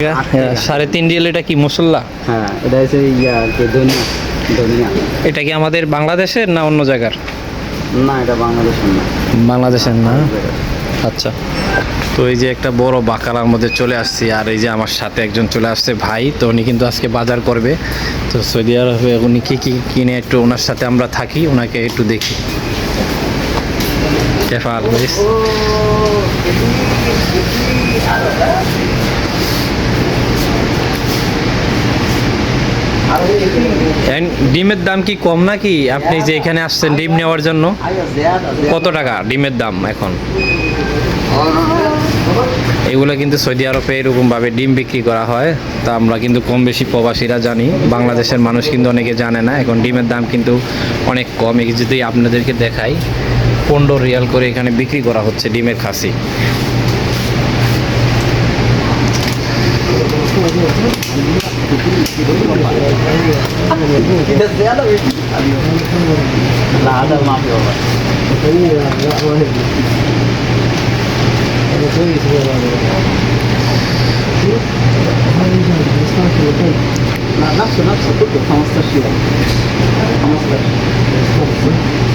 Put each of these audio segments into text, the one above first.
হ্যাঁ, সাড়ে তিন রিয়েল এটা কি মশলা হ্যাঁ এটা হচ্ছে ইয়া ধনিয়া ধনিয়া এটা কি আমাদের বাংলাদেশের না অন্য জায়গার না এটা বাংলাদেশের না বাংলাদেশের না আচ্ছা তো এই যে একটা বড় বাকালার মধ্যে চলে আসছি আর এই যে আমার সাথে একজন চলে আসছে ভাই তো উনি কিন্তু আজকে বাজার করবে তো সৌদি আরবে উনি কী কী কিনে একটু ওনার সাথে আমরা থাকি ওনাকে একটু দেখি বেশ ডিমের দাম কি কম নাকি? আপনি যে এখানে আসছেন ডিম নেওয়ার জন্য, কত টাকা ডিমের দাম এখন? এগুলো কিন্তু সৌদি আরবে এরকমভাবে ডিম বিক্রি করা হয়, তা আমরা কিন্তু কম বেশি প্রবাসীরা জানি। বাংলাদেশের মানুষ কিন্তু অনেকে জানে না, এখন ডিমের দাম কিন্তু অনেক কম। এই যদি আপনাদেরকে দেখাই, পনেরো রিয়াল করে এখানে বিক্রি করা হচ্ছে ডিমের খাসি। نفسه نفسه كله 15 ريال 15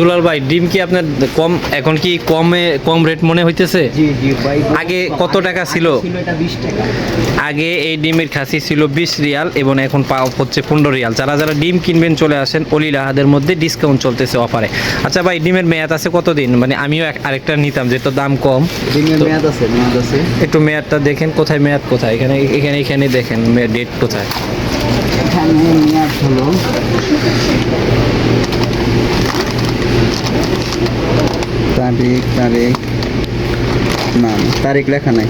দুলাল ভাই ডিম কি আপনার কম এখন কি কমে কম রেট মনে হইতেছে? জি জি ভাই আগে কত টাকা ছিল? ছিল এটা 20 টাকা। আগে এই ডিমের খাসি ছিল বিশ রিয়াল এবং এখন পাওয়া হচ্ছে পনেরো রিয়াল। যারা যারা ডিম কিনবেন চলে আসেন অলিল আহাদের মধ্যে ডিসকাউন্ট চলতেছে অফারে আচ্ছা ভাই ডিমের মেয়াদ আছে কতদিন? মানে আমিও আরেকটা নিতাম যেহেতু দাম কম। ডিমের মেয়াদ আছে মেয়াদ আছে। একটু মেয়াদটা দেখেন কোথায় মেয়াদ কোথায়? এখানে এখানে এখানে দেখেন ডেট কোথায়? এখানে মেয়াদ হলো তারিখ তারিখ না তারিখ লেখা নাই।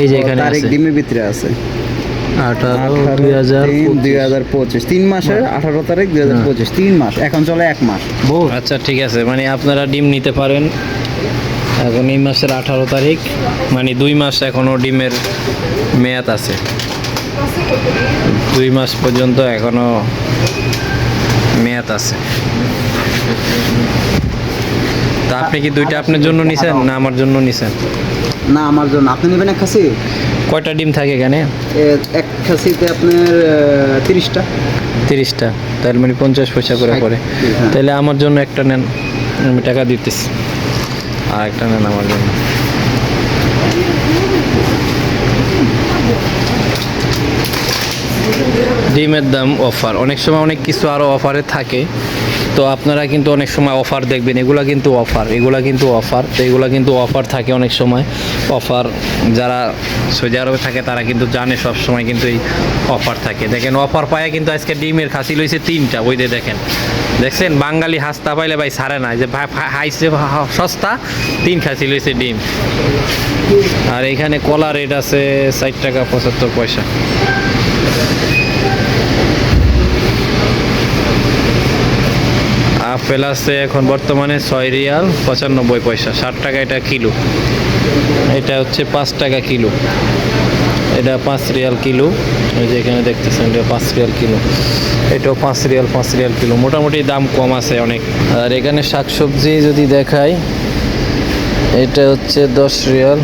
এই যে এখানে তারিখ ডিমের ভিতরে আছে। আঠারো দুই হাজার দুই হাজার পঁচিশ। তিন মাসের আঠারো তারিখ দুই হাজার পঁচিশ। তিন মাস এখন চলে এক মাস। আচ্ছা ঠিক আছে। মানে আপনারা ডিম নিতে পারেন। এখন এই মাসের আঠারো তারিখ মানে দুই মাস এখনও ডিমের মেয়াদ আছে। দুই মাস পর্যন্ত এখনও মেয়াদ আছে। তা আপনি কি দুইটা আপনার জন্য নিছেন না আমার জন্য নিছেন? না আমার জন্য। আপনি নেবেন এক খাসি? কয়টা ডিম থাকে এখানে? এক খাসিতে আপনার তিরিশটা। তিরিশটা। তার মানে পঞ্চাশ পয়সা করে পড়ে। হ্যাঁ। তাহলে আমার জন্য একটা নেন। আমি টাকা দিতেছি। আর একটা নেন আমার জন্য। ডিমের দাম অফার। অনেক সময় অনেক কিছু আরও অফারে থাকে। তো আপনারা কিন্তু অনেক সময় অফার দেখবেন, এগুলা কিন্তু অফার, এগুলা কিন্তু অফার, তো এগুলা কিন্তু অফার থাকে অনেক সময়। অফার যারা সৌদি আরবে থাকে, তারা কিন্তু জানে সব সময় কিন্তু এই অফার থাকে। দেখেন, অফার পায় কিন্তু আজকে ডিমের খাসি লইছে তিনটা, ওই যে দেখেন। দেখছেন, বাঙালি হাসতা পাইলে ভাই সারে না যে হাইছে সস্তা, তিন খাসি লইছে ডিম। আর এখানে কলা রেট আছে ষাট টাকা পঁচাত্তর পয়সা। আপেল আছে এখন বর্তমানে ছয় রিয়াল, পঁচানব্বই পয়সা, ষাট টাকা এটা কিলো। এটা হচ্ছে পাঁচ টাকা কিলো। এটা পাঁচ রিয়াল কিলো। এই যে এখানে দেখতেছেন, এটা পাঁচ রিয়াল কিলো। এটাও পাঁচ রিয়াল পাঁচ রিয়াল কিলো। মোটামুটি দাম কম আছে অনেক। আর এখানে শাকসবজি যদি দেখাই, এটা হচ্ছে দশ রিয়াল।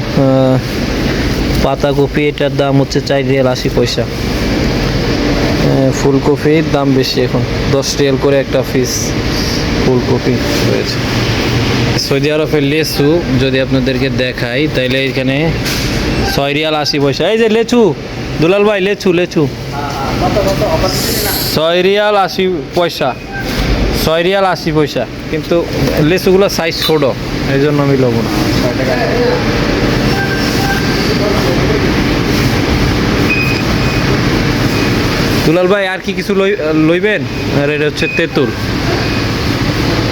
পাতাকপি, এটার দাম হচ্ছে চার রিয়াল আশি পয়সা। ফুলকপির দাম বেশি এখন, দশ রিয়াল করে একটা পিস ফুলকপি রয়েছে। সৌদি আরবের লেচু যদি আপনাদেরকে দেখাই, তাইলে এখানে ছয় রিয়াল আশি পয়সা। এই যে লেচু, দুলাল ভাই, লেচু লেচু। ছয় রিয়াল আশি পয়সা। ছয় রিয়াল আশি পয়সা। কিন্তু লেচুগুলো সাইজ ছোট, এই জন্য আমি লব না। দুলাল ভাই, আর কি কিছু লই- লইবেন? আর এটা হচ্ছে তেঁতুল।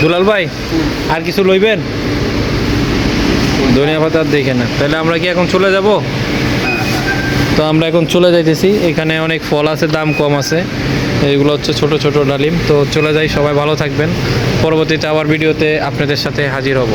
দুলাল ভাই, আর কিছু লইবেন? ধনিয়া পাতা দেখে না। তাহলে আমরা কি এখন চলে যাব? তো আমরা এখন চলে যাইতেছি। এখানে অনেক ফল আছে, দাম কম আছে। এইগুলো হচ্ছে ছোট ছোট ডালিম। তো চলে যাই, সবাই ভালো থাকবেন। পরবর্তীতে আবার ভিডিওতে আপনাদের সাথে হাজির হব।